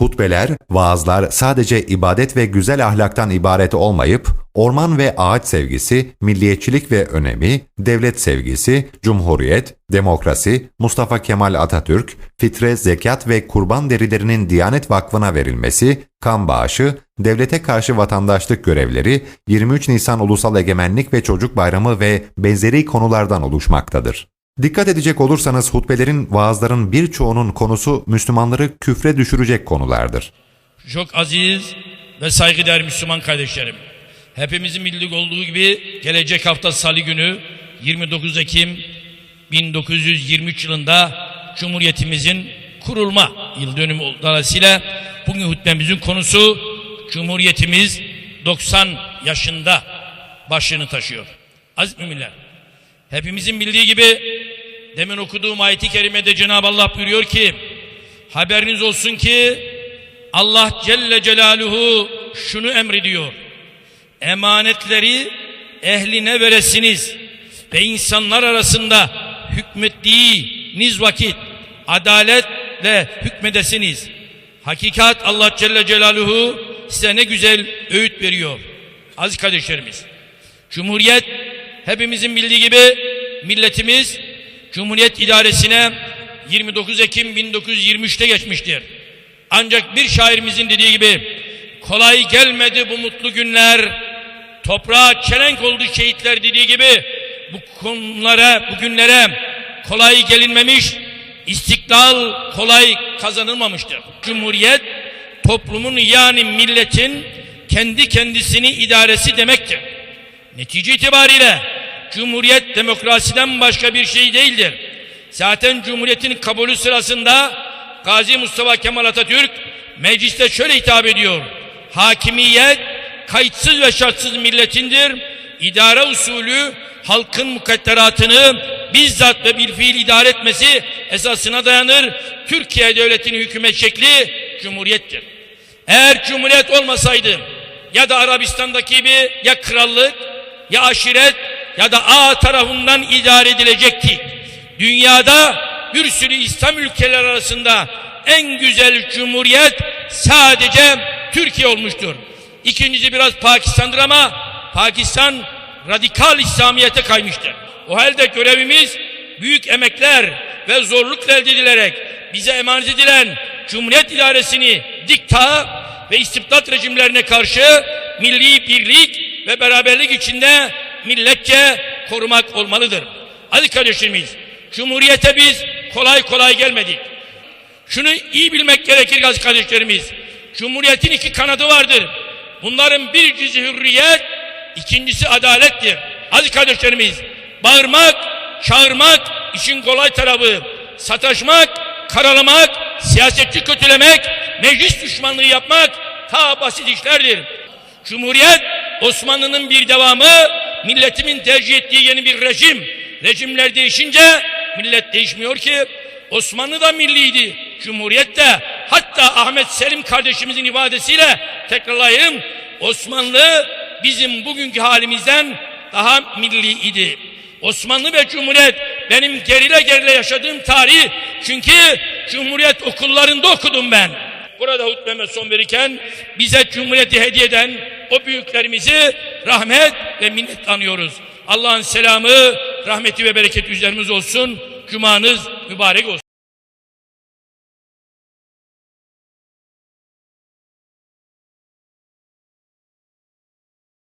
Hutbeler, vaazlar sadece ibadet ve güzel ahlaktan ibaret olmayıp, orman ve ağaç sevgisi, milliyetçilik ve önemi, devlet sevgisi, cumhuriyet, demokrasi, Mustafa Kemal Atatürk, fitre, zekat ve kurban derilerinin Diyanet Vakfı'na verilmesi, kan bağışı, devlete karşı vatandaşlık görevleri, 23 Nisan Ulusal Egemenlik ve Çocuk Bayramı ve benzeri konulardan oluşmaktadır. Dikkat edecek olursanız hutbelerin, vaazların birçoğunun konusu Müslümanları küfre düşürecek konulardır. Çok aziz ve saygıdeğer Müslüman kardeşlerim. Hepimizin bildiği olduğu gibi gelecek hafta salı günü 29 Ekim 1923 yılında Cumhuriyetimizin kurulma yıl dönümü dolayısıyla bugün hutbemizin konusu Cumhuriyetimiz 90 yaşında başlığını taşıyor. Aziz müminler, hepimizin bildiği gibi demin okuduğum ayeti kerimede Cenab-ı Allah buyuruyor ki haberiniz olsun ki Allah Celle Celaluhu şunu emrediyor. Emanetleri ehline veresiniz ve insanlar arasında hükmettiğiniz vakit adaletle hükmedesiniz. Hakikat Allah Celle Celaluhu size ne güzel öğüt veriyor. Aziz kardeşlerimiz, Cumhuriyet hepimizin bildiği gibi milletimiz Cumhuriyet idaresine 29 Ekim 1923'te geçmiştir. Ancak bir şairimizin dediği gibi kolay gelmedi bu mutlu günler. Toprağa çelenk oldu şehitler dediği gibi bu konulara, bu günlere kolay gelinmemiş, istiklal kolay kazanılmamıştır. Cumhuriyet toplumun yani milletin kendi kendisini idaresi demektir. Netice itibariyle Cumhuriyet demokrasiden başka bir şey değildir. Zaten Cumhuriyet'in kabulü sırasında Gazi Mustafa Kemal Atatürk mecliste şöyle hitap ediyor. Hakimiyet kayıtsız ve şartsız milletindir. İdare usulü halkın mukadderatını bizzat ve bir fiil idare etmesi esasına dayanır. Türkiye devletinin hükümet şekli cumhuriyettir. Eğer cumhuriyet olmasaydı ya da Arabistan'daki gibi ya krallık ya aşiret ya da A tarafından idare edilecekti. Dünyada bir sürü İslam ülkeler arasında en güzel cumhuriyet sadece Türkiye olmuştur. İkincisi biraz Pakistan'dır ama Pakistan radikal İslamiyet'e kaymıştır. O halde görevimiz büyük emekler ve zorlukla elde edilerek bize emanet edilen Cumhuriyet idaresini dikta ve istibdat rejimlerine karşı milli birlik ve beraberlik içinde milletçe korumak olmalıdır. Hadi kardeşlerimiz, Cumhuriyete biz kolay kolay gelmedik. Şunu iyi bilmek gerekir aziz kardeşlerimiz. Cumhuriyetin iki kanadı vardır. Bunların birincisi hürriyet, ikincisi adalettir. Aziz kardeşlerimiz, bağırmak, çağırmak işin kolay tarafı. Sataşmak, karalamak, siyasetçi kötülemek, meclis düşmanlığı yapmak ta basit işlerdir. Cumhuriyet Osmanlı'nın bir devamı, milletimin tercih ettiği yeni bir rejim. Rejimler değişince millet değişmiyor ki. Osmanlı da milliydi, Cumhuriyet de. Hatta Ahmet Selim kardeşimizin ifadesiyle tekrarlayayım. Osmanlı bizim bugünkü halimizden daha milli idi. Osmanlı ve Cumhuriyet benim gerile gerile yaşadığım tarih. Çünkü Cumhuriyet okullarında okudum ben. Burada hutbeme son verirken bize Cumhuriyeti hediye eden o büyüklerimizi rahmet ve minnet anıyoruz. Allah'ın selamı, rahmeti ve bereketi üzerimiz olsun. Cumanız mübarek olsun.